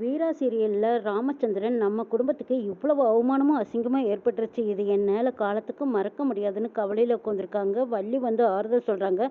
வீரா சீரியலில் ராமச்சந்திரன் நம்ம குடும்பத்துக்கு இவ்வளவு அவமானமும் அசிங்கமும் ஏற்பட்டுருச்சு. இது என்னால் காலத்துக்கு மறக்க முடியாதுன்னு கவலையில் உட்காந்துருக்காங்க வள்ளி வந்து ஆறுதல் சொல்கிறாங்க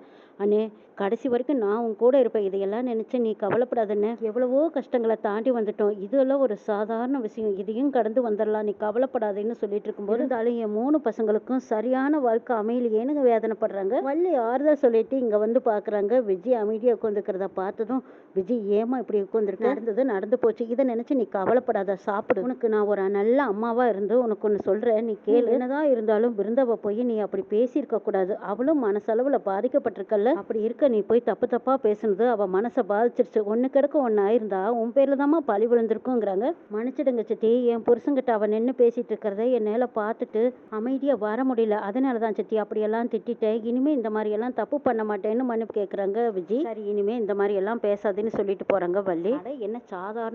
அண்ணே கடைசி வரைக்கும் நான் உன் கூட இருப்பேன். இதையெல்லாம் நினச்சி நீ கவலைப்படாதுன்னு எவ்வளவோ கஷ்டங்களை தாண்டி வந்துட்டோம். இதெல்லாம் ஒரு சாதாரண விஷயம். இதையும் கடந்து வந்துடலாம். நீ கவலைப்படாதேன்னு சொல்லிட்டு இருக்கும்போது இருந்தாலும் என் மூணு பசங்களுக்கும் சரியான வாழ்க்கை அமையலையேன்னு வேதனைப்படுறாங்க. வள்ளி ஆறுதல் சொல்லிட்டு இங்கே வந்து பார்க்குறாங்க விஜய் அமைதியாக உட்காந்துக்கிறத பார்த்ததும் விஜய் ஏமா இப்படி உட்காந்துருக்கு நடந்தது நடந்து போச்சு. இதை நினைச்சு நீ கவலைப்படாத சாப்பிடு. உனக்கு நான் ஒரு நல்ல அம்மாவா இருந்து உனக்கு ஒன்று சொல்றேன். நீ கேளு. என்னதான் இருந்தாலும் பிருந்தாவை போய் நீ அப்படி பேசியிருக்க கூடாது. அவளும் மனசளவுல பாதிக்கப்பட்டிருக்கல்ல. அப்படி இருக்க நீ போய் தப்பு தப்பா பேசுனது அவ மனசை பாதிச்சிருச்சு. ஒண்ணு கிடக்க ஒன்னு ஆயிருந்தா உன் பேர்ல தாம்மா பழி விழுந்திருக்குங்கிறாங்க. மன்னிச்சிடுங்க சித்தி. என் புருஷங்கிட்ட அவ நின்று பேசிட்டு இருக்கிறத என்னால பார்த்துட்டு அமைதியா வர முடியல. அதனால தான் சித்தி அப்படியெல்லாம் திட்டிட்டேன். இனிமே இந்த மாதிரி எல்லாம் தப்பு பண்ண மாட்டேன்னு மன்னிப்பு கேக்குறாங்க விஜய் சரி இனிமே இந்த மாதிரி எல்லாம் பேசாதேன்னு சொல்லிட்டு போறாங்க வள்ளி. அட என்ன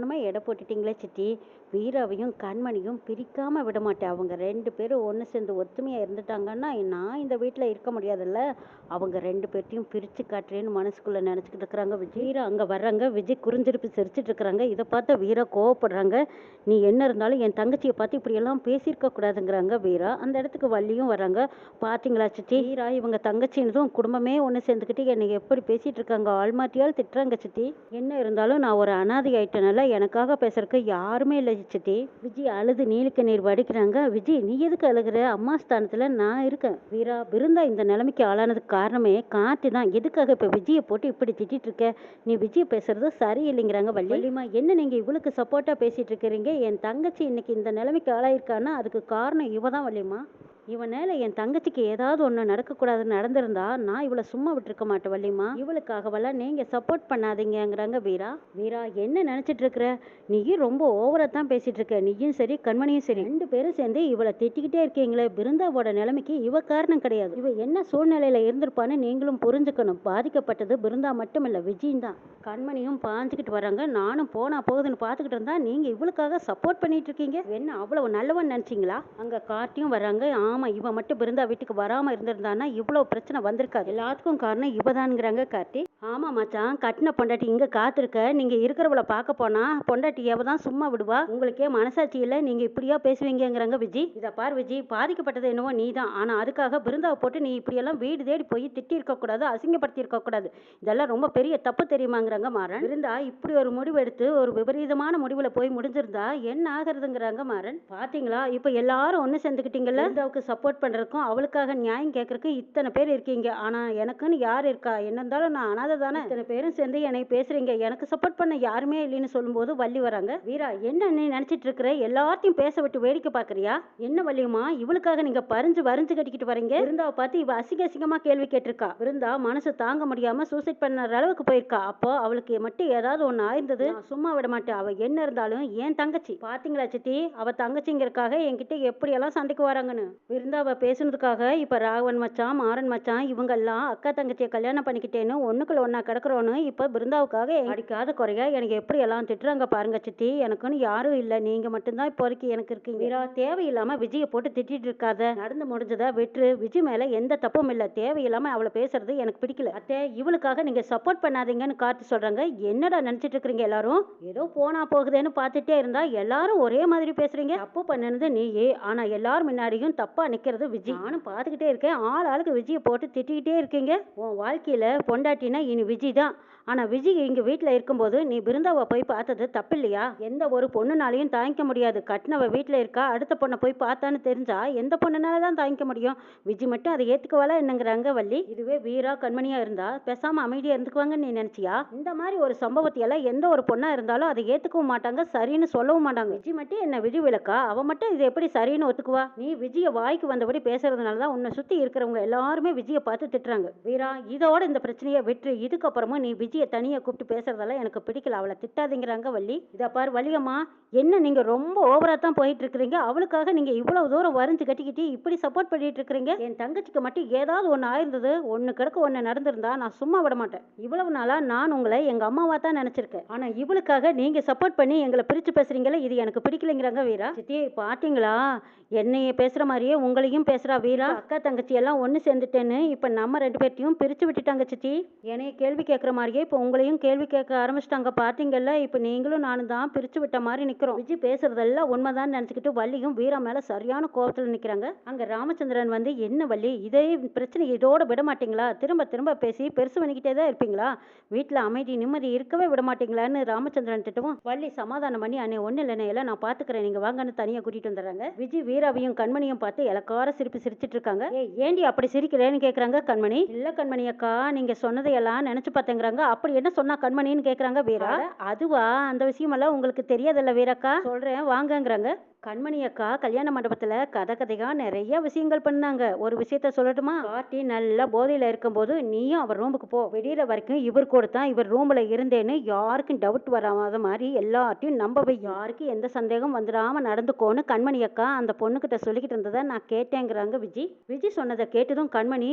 சாதாரணமா எடை போட்டுட்டீங்களே சித்தி. வீராவையும் கண்மணியும் பிரிக்காமல் விட மாட்டேன் அவங்க ரெண்டு பேரும் ஒன்று சேர்ந்து ஒத்துமையாக இருந்துட்டாங்கன்னா நான் இந்த வீட்டில் இருக்க முடியாதுல்ல. அவங்க ரெண்டு பேர்த்தையும் பிரித்து காட்டுறேன்னு மனசுக்குள்ளே நினச்சிக்கிட்டு இருக்கிறாங்க. விஜய் வீரா அங்கே வர்றாங்க. விஜய் குறிஞ்சிருப்பு சிரிச்சிட்டு இருக்கிறாங்க. இதை பார்த்தா வீரா கோவப்படுறாங்க. நீ என்ன இருந்தாலும் என் தங்கச்சியை பார்த்து இப்படியெல்லாம் பேசியிருக்க கூடாதுங்கிறாங்க வீரா. அந்த இடத்துக்கு வள்ளியும் வராங்க பார்த்தீங்களா சித்தி? வீரா இவங்க தங்கச்சினதும் குடும்பமே ஒன்று சேர்ந்துக்கிட்டு என்னை எப்படி பேசிகிட்டு இருக்காங்க? ஆள்மாட்டியால் திட்டுறாங்க சித்தி. என்ன இருந்தாலும் நான் ஒரு அனாதை ஆயிட்டனால எனக்காக பேசுறதுக்கு யாருமே இல்லை சித்தி. விஜய் அழுது நீலுக்கு நீர் வடிக்கிறாங்க. விஜய் நீ எதுக்கு அழுகுற? அம்மா ஸ்தானத்துல நான் இருக்கேன். வீரா விருந்தா இந்த நிலைமைக்கு ஆளானதுக்கு காரணமே கார்த்தி தான். எதுக்காக இப்ப விஜயை போட்டு இப்படி திட்டிட்டு இருக்க? நீ விஜய் பேசுறது சரியில்லைங்கிறாங்க வள்ளி. வள்ளிமா என்ன நீங்க இவளுக்கு சப்போர்ட்டா பேசிட்டு இருக்கிறீங்க? என் தங்கச்சி இன்னைக்கு இந்த நிலைமைக்கு ஆளாயிருக்கான்னா அதுக்கு காரணம் இவ தான் வள்ளிமா இவனால என் தங்கச்சிக்கு ஏதாவது ஒன்று நடக்கக்கூடாதுன்னு நடந்திருந்தா நான் இவளை சும்மா விட்டுருக்க மாட்டேன் வள்ளிமா இவளுக்காகவெல்லாம் நீங்க சப்போர்ட் பண்ணாதீங்கங்கிறாங்க வீரா. வீரா என்ன நினைச்சிட்டு இருக்கிற? நீயும் ரொம்ப ஓவரா தான் பேசிட்டு இருக்க. நீயும் சரி கண்மணியும் சரி. ரெண்டு பேரும் சேர்ந்து இவளை திட்டிக்கிட்டே இருக்கீங்களே. பிருந்தாவோட நிலைமைக்கு இவ காரணம் கிடையாது. இவ என்ன சூழ்நிலையில இருந்திருப்பான்னு நீங்களும் புரிஞ்சுக்கணும். பாதிக்கப்பட்டது பிருந்தா மட்டும் இல்ல விஜயும் தான். கண்மணியும் பாஞ்சுக்கிட்டு வராங்க. நானும் போனா போகுதுன்னு பார்த்துக்கிட்டு இருந்தா நீங்க இவளுக்காக சப்போர்ட் பண்ணிட்டு இருக்கீங்க? என்ன அவ்வளவு நல்லவன் நினைச்சீங்களா? அங்க காட்டியும் வராங்க. ஆமா இவன் மட்டும் பிருந்தா வீட்டுக்கு வராம இருந்திருந்தான்னா இவ்வளவு பிரச்சனை வந்திருக்காது. எல்லாத்துக்கும் காரணம் இவதான்ங்கிறாங்க கார்த்தி. ஆமா மச்சான் கட்டின பொண்டாட்டி இங்க காத்திருக்க. நீங்க இருக்கிறவள பார்க்க போனா பொண்டாட்டி எவ தான் சும்மா விடுவா. உங்களுக்கே மனசாட்சி இல்லை நீங்க இப்படியா பேசுவீங்கங்கிறாங்க விஜய் இதை பார் விஜய் பாதிக்கப்பட்டது என்னவோ நீ தான் ஆனா அதுக்காக பிருந்தாவை போட்டு நீ இப்படியெல்லாம் வீடு தேடி போய் திட்டி இருக்கக்கூடாது அசிங்கப்படுத்தி இருக்கக்கூடாது இதெல்லாம் ரொம்ப பெரிய தப்பு தெரியுமாங்கிறாங்க மாறன். இருந்தா இப்படி ஒரு முடிவு எடுத்து ஒரு விபரீதமான முடிவில் போய் முடிஞ்சிருந்தா என்ன ஆகுறதுங்கிறாங்க மாறன். பார்த்தீங்களா இப்போ எல்லாரும் ஒன்று சேர்ந்துக்கிட்டீங்கல்ல பிருந்தாவுக்கு சப்போர்ட் பண்ணுறதுக்கும் அவளுக்காக நியாயம் கேட்கறதுக்கு இத்தனை பேர் இருக்கீங்க. ஆனால் எனக்குன்னு யார் இருக்கா? என்ன இருந்தாலும் நான் அனாதை தானே? இத்தனை பேரும் சேர்ந்து என்னை பேசுறீங்க. எனக்கு சப்போர்ட் பண்ண யாருமே இல்லைன்னு சொல்லும்போது வள்ளி வராங்க. வீரா என்ன நீ நினச்சிட்டு இருக்கிற? எல்லாத்தையும் பேச விட்டு வேடிக்கை பார்க்குறியா? என்ன வள்ளியுமா? இவளுக்காக நீங்கள் பறிஞ்சு வரிஞ்சு கட்டிக்கிட்டு வரீங்க விருந்தாவை பார்த்து இவ அசிங்க அசிங்கமாக கேள்வி கேட்டிருக்கா. விருந்தா மனசு தாங்க முடியாமல் சூசைட் பண்ணுற அளவுக்கு போயிருக்கா. அப்போ அவளுக்கு மட்டும் ஏதாவது ஒன்று ஆயிருந்தது? சும்மா விட மாட்டேன். அவள் என்ன இருந்தாலும் என் தங்கச்சி. பார்த்தீங்களா சித்தி? அவள் தங்கச்சிங்கிறக்காக என்கிட்ட எப்படியெல்லாம் சண்டைக்கு வராங்கன்னு? பிருந்தாவை பேசுனதுக்காக இப்ப ராகவன் மச்சான் மாறன் மச்சான் இவங்க எல்லாம் அக்கா தங்கச்சியை கல்யாணம் பண்ணிக்கிட்டேன்னு ஒண்ணுக்குள்ள ஒன்றா கிடக்குறோன்னு இப்ப பிருந்தாவுக்காக அடிக்காத குறையா எனக்கு எப்படி எல்லாம் திட்டுறாங்க பாருங்க சித்தி. எனக்குன்னு யாரும் இல்ல. நீங்க மட்டும்தான் இப்போதைக்கு எனக்கு இருக்கீங்க. வீரா தேவையில்லாம விஜயை போட்டு திட்டிட்டு இருக்காத. நடந்து முடிஞ்சதா வெற்று விஜய் மேல எந்த தப்பும் இல்ல. தேவையில்லாம அவளை பேசுறது எனக்கு பிடிக்கல. அத்தை இவளுக்காக நீங்க சப்போர்ட் பண்ணாதீங்கன்னு காத்து சொல்றாங்க. என்னடா நினைச்சிட்டு இருக்கீங்க எல்லாரும்? ஏதோ போனா போகுதேன்னு பார்த்துட்டே இருந்தா எல்லாரும் ஒரே மாதிரி பேசுறீங்க. தப்பு பண்ணனது நீயே. ஆனா எல்லாரும் முன்னாடியும் தப்பா நிக்கிறது. விஜய் நானும் பார்த்துக்கிட்டே இருக்கேன். ஆள் ஆளுக்கு விஜயை போட்டு திட்டிக்கிட்டே இருக்கீங்க. உன் வாழ்க்கையில பொண்டாட்டினா இனி விஜய் தான். ஆனா விஜய் இங்க வீட்ல இருக்கும்போது நீ பிருந்தாவை போய் பார்த்தது தப்பு இல்லையா எந்த ஒரு பொண்ணுனாலையும் தாங்கிக்க முடியாது. கட்டினவ வீட்ல இருக்கா? அடுத்த பொண்ணை போய் பார்த்தான்னு தெரிஞ்சா எந்த பொண்ணுனால தான் தாங்கிக்க முடியும்? விஜய் மட்டும் அதை ஏத்துக்குவாளா என்னங்கிறாங்க வள்ளி. இதுவே வீரா கண்மணியா இருந்தா பேசாம அமைதியா இருந்துக்குவாங்கன்னு நீ நினைச்சியா? இந்த மாதிரி ஒரு சம்பவத்தை எல்லாம் எந்த ஒரு பொண்ணா இருந்தாலும் அதை ஏத்துக்கவும் மாட்டாங்க. சரின்னு சொல்லவும் மாட்டாங்க. விஜய் மட்டும் என்ன விஜய் விளக்கா அவ மட்டும் இது எப்படி சரின்னு ஒத்துக்குவா? நீ விஜய வாய்க்கு வந்தபடி பேசுறதுனால தான் உன்னை சுற்றி இருக்கிறவங்க எல்லாருமே விஜயை பார்த்து திட்டுறாங்க. வீரா இதோட இந்த பிரச்சனையை விட்டு இதுக்கப்புறமா நீ விஜயை தனியாக கூப்பிட்டு பேசுறதெல்லாம் எனக்கு பிடிக்கல. அவளை திட்டாதீங்கிறாங்க வள்ளி. இதை பார் வள்ளியம்மா என்ன நீங்கள் ரொம்ப ஓவராக தான் போயிட்டு இருக்கிறீங்க. அவளுக்காக நீங்கள் இவ்வளோ தூரம் வரைஞ்சு கட்டிக்கிட்டு இப்படி சப்போர்ட் பண்ணிட்டு இருக்கிறீங்க. என் தங்கச்சிக்கு மட்டும் ஏதாவது ஒன்று ஆயிருந்தது ஒன்று கிடக்க ஒன்று நடந்திருந்தா நான் சும்மா விட மாட்டேன். இவ்வளவு நாளாக நான் உங்களை எங்கள் அம்மாவாக தான் நினச்சிருக்கேன். ஆனால் இவளுக்காக நீங்கள் சப்போர்ட் பண்ணி எங்களை பிரிச்சு பேசுகிறீங்களே இது எனக்கு பிடிக்கலைங்கிறாங்க வீரா. சித்தி பாட்டிங்களா என்னைய பேசுற மாதிரியே உங்களையும் பேசுறா வீரா. அக்கா தங்கச்சி எல்லாம் ஒன்று சேர்ந்துட்டேன்னு இப்ப நம்ம ரெண்டு பேர்த்தையும் பிரிச்சு விட்டுட்டாங்க சித்தி. என்னைய கேள்வி கேட்குற மாதிரியே இப்போ உங்களையும் கேள்வி கேட்க ஆரம்பிச்சிட்டாங்க பார்த்தீங்கல்ல இப்போ நீங்களும் நானும் தான் பிரிச்சு விட்ட மாதிரி நிற்கிறோம் விஜி பேசுறதெல்லாம் உண்மைதான் நினச்சிக்கிட்டு வள்ளியும் வீரா மேலே சரியான கோபத்தில் நிற்கிறாங்க அங்கே ராமச்சந்திரன் வந்து என்ன வள்ளி இதே பிரச்சனை இதோட விட மாட்டீங்களா? திரும்ப திரும்ப பேசி பெருசு பண்ணிக்கிட்டே தான் இருப்பீங்களா? வீட்டில் அமைதி நிம்மதி இருக்கவே விட மாட்டீங்களான்னு ராமச்சந்திரன் திட்டவும் வள்ளி சமாதானம் பண்ணி அன்னை ஒன்றும் இல்லைன்னு எல்லாம் நான் பார்த்துக்கிறேன் நீங்கள் வாங்கன்னு தனியாக கூட்டிகிட்டு வந்துடுறாங்க. விஜய் வீராவையும் கண்மணியும் பார்த்து இலக்கார சிரிப்பு சிரிச்சிட்டு இருக்காங்க ஏண்டி அப்படி சிரிக்கிறேன்னு கேட்குறாங்க கண்மணி. இல்லை கண்மணி அக்கா நீங்கள் சொன்னதையெல்லாம் நினச்சி பார்த்தேங்கிறாங்க அப்படி என்ன சொன்னா கண்மணின்னு கேட்குறாங்க வீரா? அதுவா? அந்த விஷயமெல்லாம் உங்களுக்கு தெரியாதுல்ல வீரக்கா? சொல்கிறேன் வாங்கங்கிறாங்க. கண்மணி அக்கா கல்யாண மண்டபத்துல கதை கதையா நிறைய விஷயங்கள் பண்ணாங்க. ஒரு விஷயத்த சொல்லட்டுமா? கார்த்தி நல்லா போதையில இருக்கும்போது நீயும் அவர் ரூமுக்கு போ. விடியற வரைக்கும் இவர் கூட தான் இவர் ரூம்ல இருந்தேன்னு யாருக்கும் டவுட் வராத மாதிரி எல்லார்ட்டையும் நம்பவை. யாருக்கும் எந்த சந்தேகம் வந்துடாம நடந்துக்கோன்னு கண்மணி அக்கா அந்த பொண்ணுகிட்ட சொல்லிக்கிட்டு இருந்ததை நான் கேட்டேங்கிறாங்க விஜி. விஜி சொன்னதை கேட்டதும் கண்மணி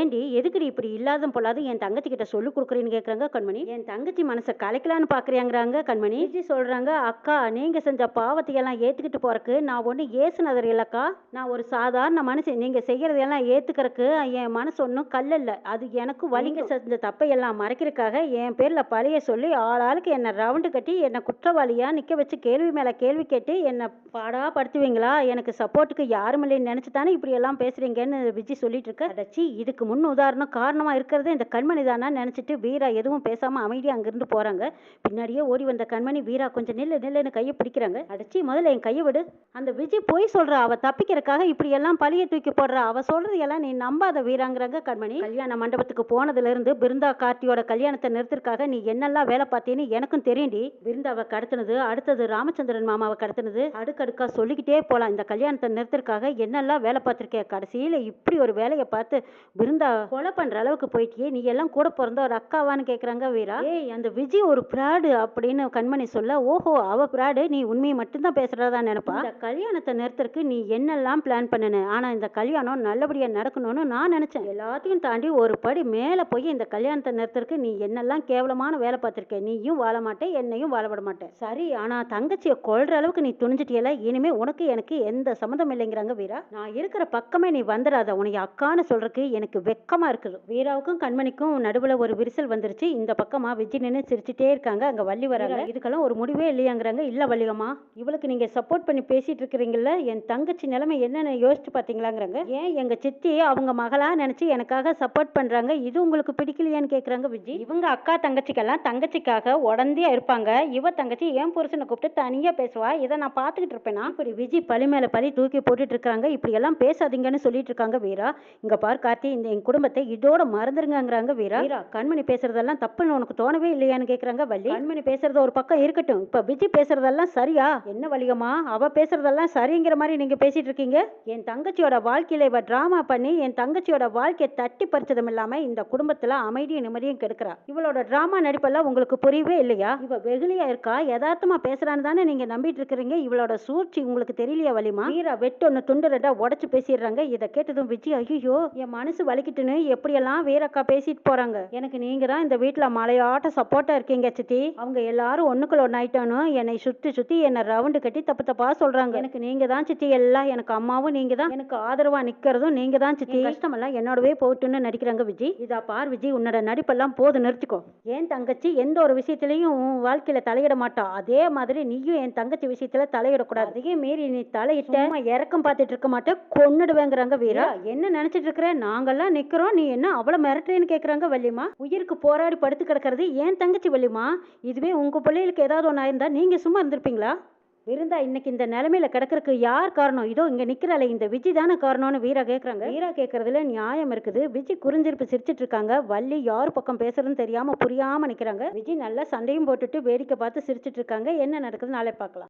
ஏண்டி எதுக்குடி இப்படி இல்லாத பொல்லாது என் தங்கச்சி கிட்ட சொல்லி கொடுக்குறேன்னு கேட்குறாங்க கண்மணி. என் தங்கச்சி மனசை கலைக்கலான்னு பாக்குறியாங்கிறாங்க கண்மணி. விஜி சொல்றாங்க அக்கா நீங்க செஞ்ச பாவத்தையெல்லாம் ஏத்துக்கிட்டு போறக்கு நான் ஒண்ணு ஏசுனதர் இல்லக்கா. நான் ஒரு சாதாரண மனுஷன். நீங்க செய்யறதெல்லாம் ஏத்துக்கறக்கு என் மனசு ஒன்றும் கல்லல்ல அது எனக்கு வலிங்க செஞ்ச தப்பையெல்லாம் மறைக்கிறதுக்காக என் பேர்ல பழிய சொல்லி ஆளாளுக்கு என்னை ரவுண்டு கட்டி என்னை குற்றவாளியா நிக்க வச்சு கேள்வி மேல கேள்வி கேட்டு என்னை பாடா படுத்துவீங்களா எனக்கு சப்போர்ட்டுக்கு யாரும் இல்லைன்னு நினைச்சு தானே இப்படி எல்லாம் பேசுறீங்கன்னு விஜய் சொல்லிட்டு இருக்க. அடச்சி இதுக்கு முன் உதாரணம் காரணமா இருக்கிறது இந்த கண்மணி தானா நினைச்சிட்டு வீரா எதுவும் பேசாம அமைதியா அங்கிருந்து போறாங்க. பின்னாடியே ஓடி வந்த கண்மணி வீரா கொஞ்சம் நில்லு நில்லுன்னு கையை பிடிக்கிறாங்க. அடச்சி முதல்ல என் கையை விடு. அந்த விஜய் பொய் சொல்கிற அவ தப்பிக்கிறதுக்காக இப்படி எல்லாம் பழிய தூக்கி போடுற அவ சொல்றது எல்லாம் நீ நம்பாத வீராங்கிறாங்க கண்மணி. கல்யாண மண்டபத்துக்கு போனதுல இருந்து பிருந்தா கார்த்தியோட கல்யாணத்தை நிறுத்திருக்காக நீ என்னெல்லாம் வேலை பார்த்தேன்னு எனக்கும் தெரியும்டி பிருந்தாவை கடத்தினது அடுத்தது ராமச்சந்திரன் மாமாவை கடத்தினது அடுக்கடுக்காக சொல்லிக்கிட்டே போலாம். இந்த கல்யாணத்தை நிறுத்திருக்காக என்னெல்லாம் வேலை பார்த்திருக்கே? கடைசியில இப்படி ஒரு வேலையை பார்த்து பிருந்தா கொலை பண்ற அளவுக்கு போயிட்டியே நீ எல்லாம் கூட பிறந்த ஒரு அக்காவான்னு கேட்குறாங்க வீரா. ஏய் அந்த விஜய் ஒரு பிராடு அப்படின்னு கண்மணி சொல்ல ஓஹோ அவ பிராடு நீ உண்மையை மட்டும்தான் பேசுறதா இந்த கல்யாணத்தை நிறுத்தறதுக்கு நீ என்னெல்லாம் பிளான் பண்ணுன? ஆனா இந்த கல்யாணம் நல்லபடியா நடக்கணும்னு நான் நினைச்சேன். எல்லாத்தையும் தாண்டி ஒரு படி மேல போய் இந்த கல்யாணத்தை நிறுத்தறதுக்கு நீ என்னெல்லாம் கேவலமான வேலை பார்த்திருக்க? நீயும் வாழ மாட்டே என்னையும் வாழ விட மாட்டேன். சரி ஆனா தங்கச்சியை கொல்ற அளவுக்கு நீ துணிஞ்சிட்டியல? இனிமே உனக்கு எனக்கு எந்த சம்மந்தம் இல்லைங்கிறாங்க வீரா. நான் இருக்கிற பக்கமே நீ வந்துடாத உனக்கு அக்கான்னு சொல்றதுக்கு எனக்கு வெக்கமா இருக்குது. வீராவுக்கும் கண்மணிக்கும் நடுவுல ஒரு விரிசல் வந்துருச்சு. இந்த பக்கமா விஜய் நின்று சிரிச்சுட்டே இருக்காங்க. அங்க வள்ளி வராங்க. இதுக்கெல்லாம் ஒரு முடிவே இல்லையாங்கிறாங்க. இல்ல வள்ளிகம்மா இவளுக்கு நீங்க சப்போர்ட் பண்ணி பேசிட்டு இருக்கிறீங்கல்ல என் தங்கச்சி நிலைமை என்னென்ன யோசிச்சு பாத்தீங்களாங்கிறாங்க. ஏன் எங்க சித்தி அவங்க மகளா நினைச்சு எனக்காக சப்போர்ட் பண்றாங்க? இது உங்களுக்கு பிடிக்கலையான்னு கேட்கறாங்க விஜி. இவங்க அக்கா தங்கச்சிக்கெல்லாம் தங்கச்சிக்காக உடந்தையா இருப்பாங்க. இவ தங்கச்சி என் புருஷனை கூப்பிட்டு தனியா பேசுவா. இதை நான் பாத்துக்கிட்டு இருப்பேனா? இப்படி விஜி பழி மேல பழி தூக்கி போட்டுட்டு இருக்காங்க இப்படி எல்லாம் பேசாதீங்கன்னு சொல்லிட்டு இருக்காங்க வீரா. இங்க பார் கார்த்தி இந்த என் குடும்பத்தை இதோட மறந்துருங்கிறாங்க வீரா. வீரா கண்மணி பேசுறதெல்லாம் தப்புன்னு உனக்கு தோணவே இல்லையான்னு கேக்குறாங்க வள்ளி. கண்மணி பேசுறது ஒரு பக்கம் இருக்கட்டும். இப்ப விஜி பேசுறதெல்லாம் சரியா? என்ன வழிகமா அவ பேசுறதெல்லாம் சரிங்கிற மாதிரி நீங்க பேசிட்டு இருக்கீங்க. என் தங்கச்சியோட வாழ்க்கையில இவ டிராமா பண்ணி என் தங்கச்சியோட வாழ்க்கையை தட்டி பறிச்சதும் இல்லாம இந்த குடும்பத்துல அமைதியும் நிம்மதியும் கெடுக்கிறா. இவளோட டிராமா நடிப்பெல்லாம் உங்களுக்கு புரியவே இல்லையா? இவ வெகுளியா இருக்கா? யதார்த்தமா பேசுறான்னு தானே நீங்க நம்பிட்டு இருக்கிறீங்க. இவளோட சூழ்ச்சி உங்களுக்கு தெரியலையா வலிமா? வீரா வெட்டு ஒன்று துண்டு ரெண்டா உடச்சு பேசிடுறாங்க. இதை கேட்டதும் விஜய் ஐயோ என் மனசு வலிக்கிட்டுன்னு எப்படியெல்லாம் வீரக்கா பேசிட்டு போறாங்க? எனக்கு நீங்க தான் இந்த வீட்டுல மலையாட்ட சப்போர்ட்டா இருக்கீங்க சித்தி. அவங்க எல்லாரும் ஒண்ணுக்குள்ள ஒன்று ஆயிட்டானு என்னை சுத்தி சுத்தி என்னை ரவுண்டு கட்டி தப்பு தப்பா சொல்றாங்க. எனக்கு நீங்க தான் சித்தி எல்லாம் எனக்கு அம்மாவும் நீங்க தான். எனக்கு ஆதரவா நிக்கிறதும் நீங்க தான் சித்தி. கஷ்டமெல்லாம் என்னோடவே போட்டுன்னு நடிக்கிறாங்க விஜய் இதா பார் விஜய் உன்னோட நடிப்பெல்லாம் போது நிறுத்திக்கோ. ஏன் தங்கச்சி எந்த ஒரு விஷயத்திலையும் வாழ்க்கையில தலையிட மாட்டா. அதே மாதிரி நீயும் என் தங்கச்சி விஷயத்துல தலையிடக்கூடாது. அதையும் மீறி நீ தலையிட்ட இறக்கம் பார்த்துட்டு இருக்க மாட்டேன் கொன்னுடுவேங்கிறாங்க வீரா. என்ன நினைச்சிட்டு இருக்கிற? நாங்கெல்லாம் நிக்கிறோம் நீ என்ன அவ்வளவு மிரட்டுறேன்னு கேக்குறாங்க வள்ளிமா. உயிருக்கு போராடி படுத்து கிடக்கிறது ஏன் தங்கச்சி வள்ளிமா. இதுவே உங்க பிள்ளைகளுக்கு ஏதாவது ஒன்று ஆயிருந்தா நீங்க சும்மா இருந்திருப்பீங்களா? விருந்தா இன்னைக்கு இந்த நிலைமையில கிடக்கறதுக்கு யார் காரணம்? இதோ இங்க நிக்கிறாளே இந்த விஜய் தானே காரணம்னு வீரா கேக்குறாங்க. வீரா கேக்குறதுல நியாயம் இருக்குது. விஜய் குறிஞ்சிருப்பு சிரிச்சிட்டு இருக்காங்க. வள்ளி யார் பக்கம் பேசுறதுன்னு தெரியாம புரியாம நிக்கிறாங்க. விஜய் நல்லா சண்டையும் போட்டுட்டு வேடிக்கை பார்த்து சிரிச்சிட்டு இருக்காங்க. என்ன நடக்குது நாளை பார்க்கலாம்.